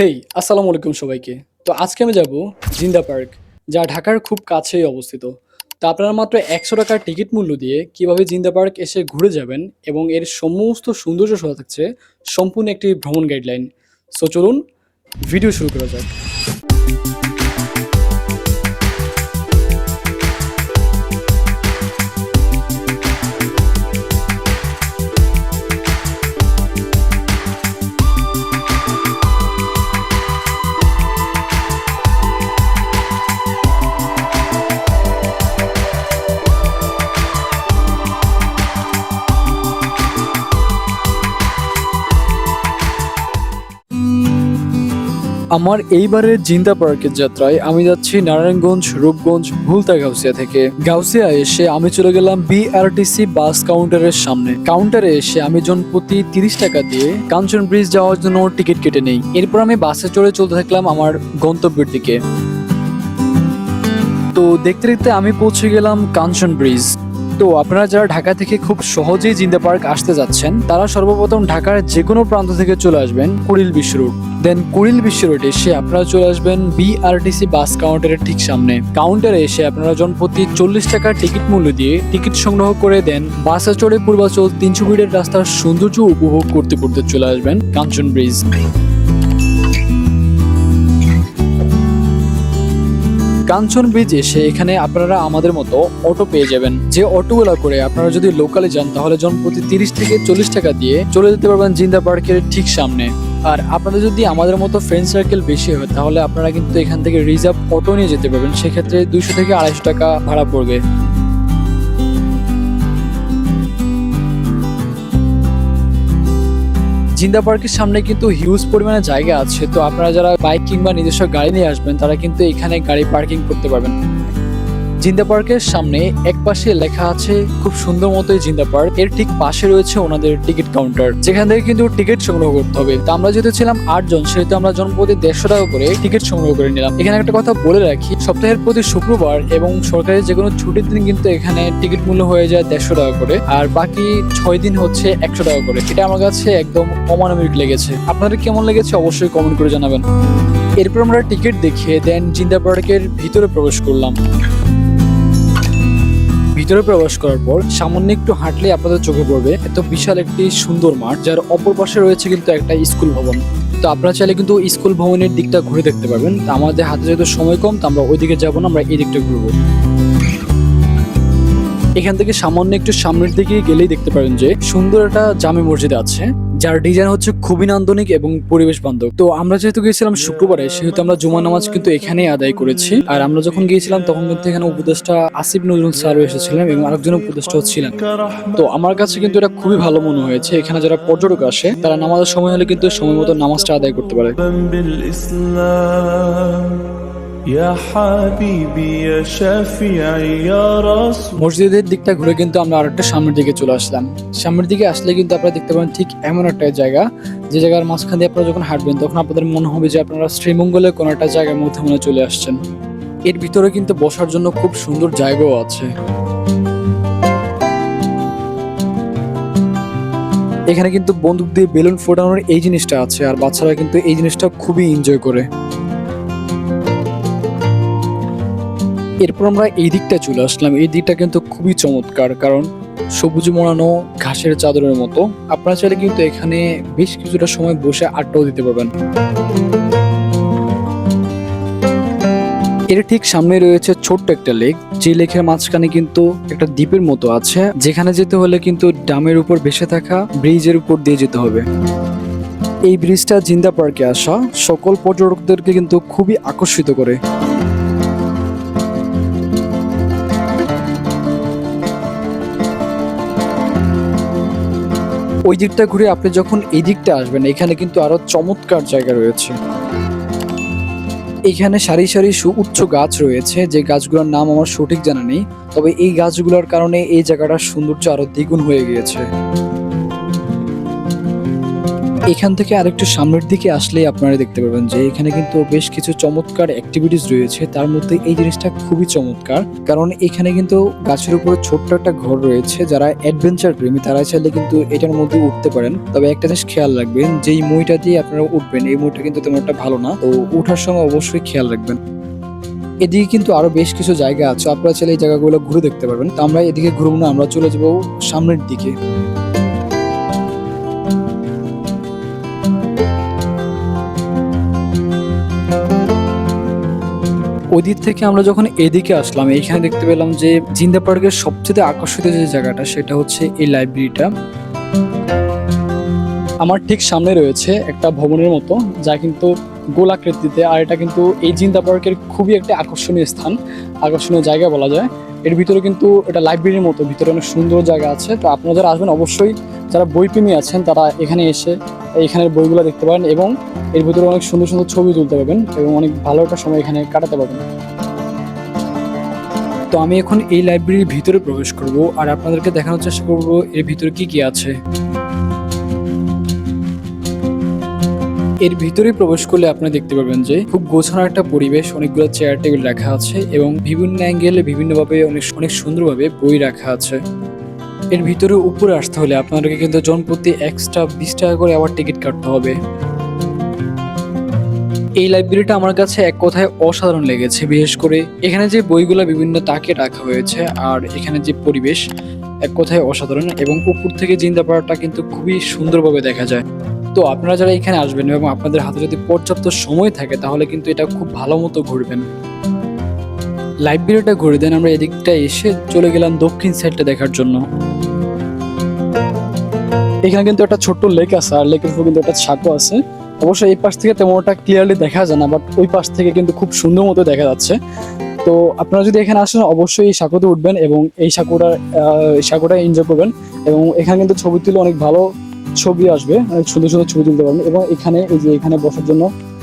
হেই, আসসালামু আলাইকুম সবাইকে। তো আজকে আমি যাব জিন্দা পার্ক, যা ঢাকার খুব কাছেই অবস্থিত। তো আপনারা মাত্র একশো টাকার টিকিট মূল্য দিয়ে কীভাবে জিন্দা পার্ক এসে ঘুরে যাবেন এবং এর সমস্ত সৌন্দর্য সহ থাকছে সম্পূর্ণ একটি ভ্রমণ গাইডলাইন সো চলুন ভিডিও শুরু করা যাক। আমার এইবারের জিন্দা পার্কের যাত্রায় আমি যাচ্ছি নারায়ণগঞ্জ, রূপগঞ্জ, ভুলতা গাউসিয়া থেকে। গাউসিয়া এসে আমি চলে গেলাম বিআরটিসি বাস কাউন্টারের সামনে। কাউন্টারে এসে আমি জন প্রতি তিরিশ টাকা দিয়ে কাঞ্চন ব্রিজ যাওয়ার জন্য টিকিট কেটে নেই। এরপর আমি বাসে চড়ে চলতে থাকলাম আমার গন্তব্যের দিকে। তো দেখতে দেখতে আমি পৌঁছে গেলাম কাঞ্চন ব্রিজ। তো আপনারা যারা ঢাকা থেকে খুব সহজেই জিন্দা পার্ক আসতে যাচ্ছেন, তারা সর্বপ্রথম ঢাকার যে কোনো প্রান্ত থেকে চলে আসবেন কুড়িল বিশ্ব রোড। দেন কুড়িল বিশ্ব রোড এসে আপনারা চলে আসবেন বিআরটিসি বাস কাউন্টারের ঠিক সামনে। কাউন্টারে এসে আপনারা জন প্রতি চল্লিশ টাকার টিকিট মূল্য দিয়ে টিকিট সংগ্রহ করে দেন বাসে চড়ে পূর্বাচল তিনশো ফিটের রাস্তার সৌন্দর্য উপভোগ করতে করতে চলে আসবেন কাঞ্চন ব্রিজ। কাঞ্চন ব্রিজ এসে এখানে আপনারা আমাদের মতো অটো পেয়ে যাবেন। যে অটোগুলো করে আপনারা যদি লোকালে যান, তাহলে জন প্রতি তিরিশ থেকে চল্লিশ টাকা দিয়ে চলে যেতে পারবেন জিন্দা পার্কের ঠিক সামনে। আর আপনাদের যদি আমাদের মতো ফ্রেন্ড সার্কেল বেশি হয়, তাহলে আপনারা কিন্তু এখান থেকে রিজার্ভ অটো নিয়ে যেতে পারবেন। সেক্ষেত্রে দুইশো থেকে আড়াইশো টাকা ভাড়া পড়বে। জিন্দা পার্কের সামনে কিন্তু হিউজ পরিমাণে জায়গা আছে। তো আপনারা যারা বাইক কিংবা নিজস্ব গাড়ি নিয়ে আসবেন, তারা কিন্তু এখানে গাড়ি পার্কিং করতে পারবেন। জিন্দা পার্কের সামনে এক পাশে লেখা আছে, খুব সুন্দর মতোই জিন্দা পার্ক। এর ঠিক পাশে রয়েছে ওনাদের টিকিট কাউন্টার। যেখান থেকে কিন্তু টিকিট সংগ্রহ করতে হবে। তো আমরা যেহেতু ছিলাম আটজন সেহেতু আমরা জনপ্রতি দেড়শো টাকা করে টিকিট সংগ্রহ করে নিলাম। এখানে একটা কথা বলে রাখি, সপ্তাহের প্রতি শুক্রবার এবং সরকারি যে কোনো ছুটির দিন কিন্তু এখানে টিকিট মূল্য হয়ে যায় দেড়শো টাকা করে, আর বাকি ছয় দিন হচ্ছে একশো টাকা করে। এটা আমার কাছে একদম অমানবিক লেগেছে। আপনাদের কেমন লেগেছে অবশ্যই কমেন্ট করে জানাবেন। এরপর আমরা টিকিট দেখিয়ে দেন জিন্দা পার্কের ভিতরে প্রবেশ করলাম। ভিতরে প্রবেশ করার পর সামান্য একটু হাঁটলে আপনাদের চোখে পড়বে, এত বিশাল একটি সুন্দর মাঠ, যার অপর পাশে রয়েছে কিন্তু একটা স্কুল ভবন। তো আপনারা চাইলে কিন্তু স্কুল ভবনের দিকটা ঘুরে দেখতে পারবেন। তো আমাদের হাতে যেহেতু সময় কম, তো আমরা ওইদিকে যাব না, আমরা এই দিকটা ঘুরবো। এখান থেকে সামান্য একটু সামনের দিকে গেলেই দেখতে পারেন যে সুন্দর একটা জামে মসজিদ আছে। যার ডিজাইন হচ্ছে খুবই নান্দনিক এবং পরিবেশ বান্ধব। তো আমরা যেহেতু গিয়েছিলাম শুক্রবারে, সেহেতু আমরা জুমা নামাজ কিন্তু এখানেই আদায় করেছি। আর আমরা যখন গিয়েছিলাম, তখন কিন্তু এখানে উপদেষ্টা আসিফ নজরুল স্যারও এসেছিলেন এবং আরেকজন উপদেষ্টাও ছিলেন। তো আমার কাছে কিন্তু এটা খুবই ভালো মনে হয়েছে। এখানে যারা পর্যটক আসে, তারা নামাজের সময় হলে কিন্তু সময় মতো নামাজটা আদায় করতে পারে। মসজিদের দিকটা ঘুরে কিন্তু আমরা আরেকটা সামনের দিকে চলে আসলাম। সামনের দিকে আসলে কিন্তু আপনারা দেখতে পাবেন ঠিক এমন একটা জায়গা। যে জায়গার মাঝখান দিয়ে আপনারা যখন হাঁটবেন, তখন আপনাদের মনে হবে যে আপনারা শ্রীমঙ্গলের কোনো একটা জায়গার মধ্যে মনে চলে আসছেন। এর ভিতরে কিন্তু বসার জন্য খুব সুন্দর জায়গাও আছে। এখানে কিন্তু বন্দুক দিয়ে বেলুন ফোটানোর এই জিনিসটা আছে, আর বাচ্চারা কিন্তু এই জিনিসটা খুবই এনজয় করে। এরপর আমরা এই দিকটা চলে আসলাম। এই দিকটা কিন্তু খুবই চমৎকার, কারণ সবুজ মোড়ানো ঘাসের চাদরের মতো। আপনারা চাইলে কিন্তু এখানে বেশ কিছুটা সময় বসে আড্ডাও দিতে পারবেন। এর ঠিক সামনে রয়েছে ছোট্ট একটা লেক। যে লেকের মাঝখানে কিন্তু একটা দ্বীপের মতো আছে। যেখানে যেতে হলে কিন্তু ডামের উপর ভেসে থাকা ব্রিজের উপর দিয়ে যেতে হবে। এই ব্রিজটা জিন্দা পার্কে আসা সকল পর্যটকদেরকে কিন্তু খুবই আকর্ষিত করে। ওই দিকটা ঘুরে আপনি যখন এই দিকটা আসবেন, এখানে কিন্তু আরও চমৎকার জায়গা রয়েছে। এখানে সারি সারি সু উচ্চ গাছ রয়েছে, যে গাছগুলোর নাম আমার সঠিক জানা নেই, তবে এই গাছগুলোর কারণে এই জায়গাটার সৌন্দর্য আরও দ্বিগুণ হয়ে গিয়েছে। এখান থেকে আরেকটু সামনের দিকে আসলেই আপনারা দেখতে পাবেন যে এখানে কিন্তু বেশ কিছু চমৎকার অ্যাক্টিভিটিস রয়েছে। তার মধ্যে এই জিনিসটা খুবই চমৎকার। কারণ এখানে কিন্তু গাছের উপরে ছোট্ট একটা ঘর রয়েছে, যারা অ্যাডভেঞ্চার প্রেমী তারা চাইলে কিন্তু এটার মধ্যে উঠতে পারেন। তবে একটা জিনিস খেয়াল রাখবেন, যেই মইটা দিয়ে আপনারা উঠবেন, এই মইটা কিন্তু তেমন একটা ভালো না। তো উঠার সময় অবশ্যই খেয়াল রাখবেন। এদিকে কিন্তু আরও বেশ কিছু জায়গা আছে, আপনারা চাইলে এই জায়গাগুলো ঘুরে দেখতে পারবেন। তো আমরা এদিকে ঘুরবো না, আমরা চলে যাব সামনের দিকে। ওই দিক থেকে আমরা যখন এদিকে আসলাম, এইখানে দেখতে পেলাম যে জিন্দা পার্কের সবচেয়ে আকর্ষিত যে জায়গাটা, সেটা হচ্ছে এই লাইব্রেরিটা। আমার ঠিক সামনে রয়েছে একটা ভবনের মতো, যা কিন্তু গোলাকৃতিতে, আর এটা কিন্তু এই জিন্দা পার্কের খুবই একটা আকর্ষণীয় স্থান, আকর্ষণীয় জায়গা বলা যায়। এর ভিতরে কিন্তু এটা লাইব্রেরির মতো, ভিতরে অনেক সুন্দর জায়গা আছে। তো আপনারা যারা আসবেন, অবশ্যই যারা বইপ্রেমী আছেন, তারা এখানে এসে এখানের বইগুলো দেখতে পারেন এবং এর ভিতরে অনেক সুন্দর সুন্দর ছবি তুলতে পারবেন এবং অনেক ভালো একটা সময় এখানে কাটাতে পারবেন। তো আমি এখন এই লাইব্রেরির ভিতরে প্রবেশ করব আর আপনাদেরকে দেখানোর চেষ্টা করব এর ভিতরে কি কি আছে। এর ভিতরে প্রবেশ করলে আপনারা দেখতে পাবেন যে খুব গোছানো একটা পরিবেশ, অনেকগুলো চেয়ার টেবিল রাখা আছে এবং বিভিন্ন অ্যাঙ্গেলে বিভিন্নভাবে, অনেক অনেক সুন্দরভাবে বই রাখা আছে। এর ভিতরে উপরে আসতে হলে আপনাদেরকে কিন্তু জনপ্রতি এক্সট্রা বিশ টাকা করে আবার টিকিট কাটতে হবে। এই লাইব্রেরিটা আমার কাছে এক কথায় অসাধারণ লেগেছে, বিশেষ করে এখানে যে বইগুলো বিভিন্ন তাকে রাখা হয়েছে আর এখানে যে পরিবেশ এক কথায় অসাধারণ এবং উপর থেকে জিন্দাপাড়াটা কিন্তু খুবই সুন্দরভাবে দেখা যায়। তো আপনারা যারা এখানে আসবেন এবং আপনাদের হাতে যদি পর্যাপ্ত সময় থাকে তাহলে কিন্তু এটা খুব ভালো মতো ঘুরবেন। লাইব্রেরিটা ঘুরে দেন, আমরা এদিকটা এসে চলে গেলাম দক্ষিণ সাইডটা দেখার জন্য। এখানে কিন্তু একটা ছোট্ট লেক আছে, আর লেকের উপর কিন্তু একটা সাঁকো আছে। অবশ্যই এই পাশ থেকে তেমন একটা ক্লিয়ারলি দেখা যায় না বাট ওই পাশ থেকে কিন্তু খুব সুন্দর মতো দেখা যাচ্ছে। তো আপনারা যদি এখানে আসেন, অবশ্যই এই সাঁকোতে উঠবেন এবং এই সাঁকোটা সাঁকোটা এনজয় করবেন এবং এখানে কিন্তু ছবি তুলে অনেক ভালো ছবি আসবে, অনেক সুন্দর সুন্দর ছবি তুলতে পারবেন এবং এখানে, এই যে এখানে বসার জন্য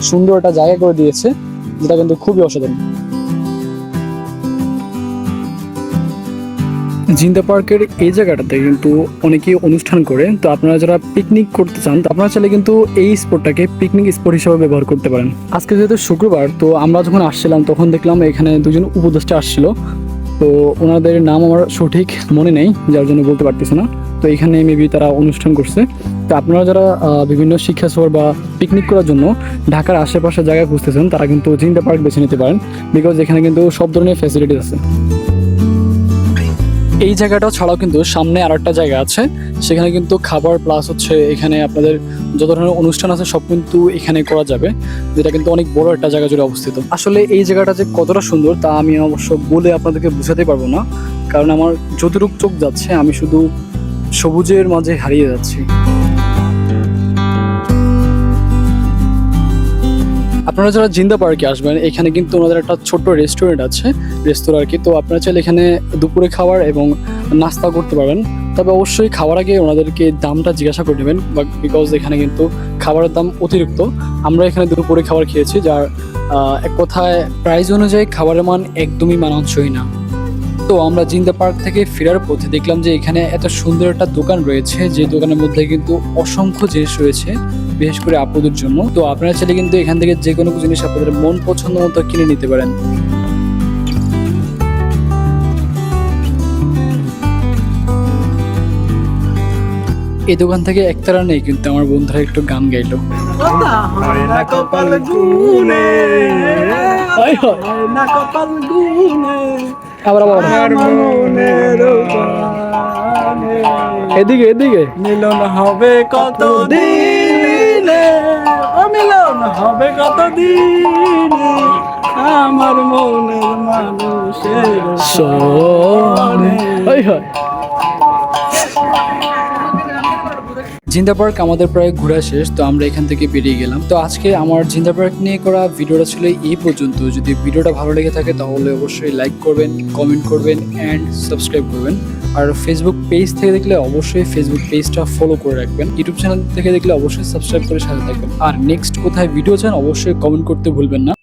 সুন্দর একটা জায়গা করে দিয়েছে, যেটা কিন্তু খুবই অসাধারণ। জিন্দা পার্কের এই জায়গাটাতে কিন্তু অনেকেই অনুষ্ঠান করে। তো আপনারা যারা পিকনিক করতে চান আপনারা চাইলে কিন্তু এই স্পটটাকে পিকনিক স্পট হিসেবে ব্যবহার করতে পারেন। আজকে যেহেতু শুক্রবার, তো আমরা যখন আসছিলাম, তখন দেখলাম এখানে দুজন উপদেষ্টা আসছিল। তো ওনাদের নাম আমার সঠিক মনে নেই, যার জন্য বলতে পারতেছি না। তো এখানে মেবি তারা অনুষ্ঠান করছে। তো আপনারা যারা বিভিন্ন শিক্ষা সফর বা পিকনিক করার জন্য ঢাকার আশেপাশে জায়গা খুঁজতেছেন, তারা কিন্তু জিন্দা পার্ক বেছে নিতে পারেন। বিকজ এখানে কিন্তু সব ধরনের ফ্যাসিলিটিস আছে। এই জায়গাটা ছাড়াও কিন্তু সামনে আর একটা জায়গা আছে। সেখানে কিন্তু খাবার প্লাস হচ্ছে এখানে আপনাদের যত ধরনের অনুষ্ঠান আছে সব কিন্তু এখানে করা যাবে। যেটা কিন্তু অনেক বড় একটা জায়গা জুড়ে অবস্থিত। আসলে এই জায়গাটা যে কতটা সুন্দর তা আমি অবশ্য বলে আপনাদেরকে বুঝাতে পারব না। কারণ আমার যতটুক চোখ যাচ্ছে, আমি শুধু সবুজের মাঝে হারিয়ে যাচ্ছি। আপনারা যারা জিন্দা পার্কে আসবেন, এখানে কিন্তু ওনাদের একটা ছোট্ট রেস্টুরেন্ট আছে। রেস্তোরাঁ আর কি। তো আপনারা চাইলে এখানে দুপুরে খাবার এবং নাস্তা করতে পারবেন। তবে অবশ্যই খাওয়ার আগে ওনাদেরকে দামটা জিজ্ঞাসা করে নেবেন বিকজ এখানে কিন্তু খাবারের দাম অতিরিক্ত। আমরা এখানে দুপুরে খাবার খেয়েছি, যার এক কথায় প্রাইস অনুযায়ী খাবারের মান একদমই মানানসই না। তো আমরা জিন্দা পার্ক থেকে ফেরার পথে দেখলাম যে এখানে এত সুন্দর একটা দোকান রয়েছে, যে দোকানের মধ্যে কিন্তু অসংখ্য জিনিস রয়েছে। বিশেষ করে আপুদের জন্য। তো আপনারা চাইলে কিন্তু এখান থেকে যে কোনো জিনিস আপনাদের মন পছন্দ মতো কিনে নিতে পারেন। এই দোকান থেকে একতারা নেই কিন্তু আমার বন্ধুরা একটু গান গাইলো। আবার আবার। এদিকে এদিকে। মিলন হবে কত দিনে ও মিলন হবে কত দিনে আমার মনের মানুষের সনে হয় হয়। জিন্দা পার্ক আমাদের প্রায় ঘোরা শেষ তো আমরা এখান থেকে বেরিয়ে গেলাম। তো আজকে আমার জিন্দা পার্ক নিয়ে করা ভিডিওটা ছিল এই পর্যন্ত। যদি ভিডিওটা ভালো লেগে থাকে তাহলে অবশ্যই লাইক করবেন কমেন্ট করবেন অ্যান্ড সাবস্ক্রাইব করবেন। আর ফেসবুক পেজ থেকে দেখলে অবশ্যই ফেসবুক পেজটা ফলো করে রাখবেন। ইউটিউব চ্যানেল থেকে দেখলে অবশ্যই সাবস্ক্রাইব করে সাথে থাকবেন। আর নেক্সট কোথায় ভিডিও চান অবশ্যই কমেন্ট করতে ভুলবেন না।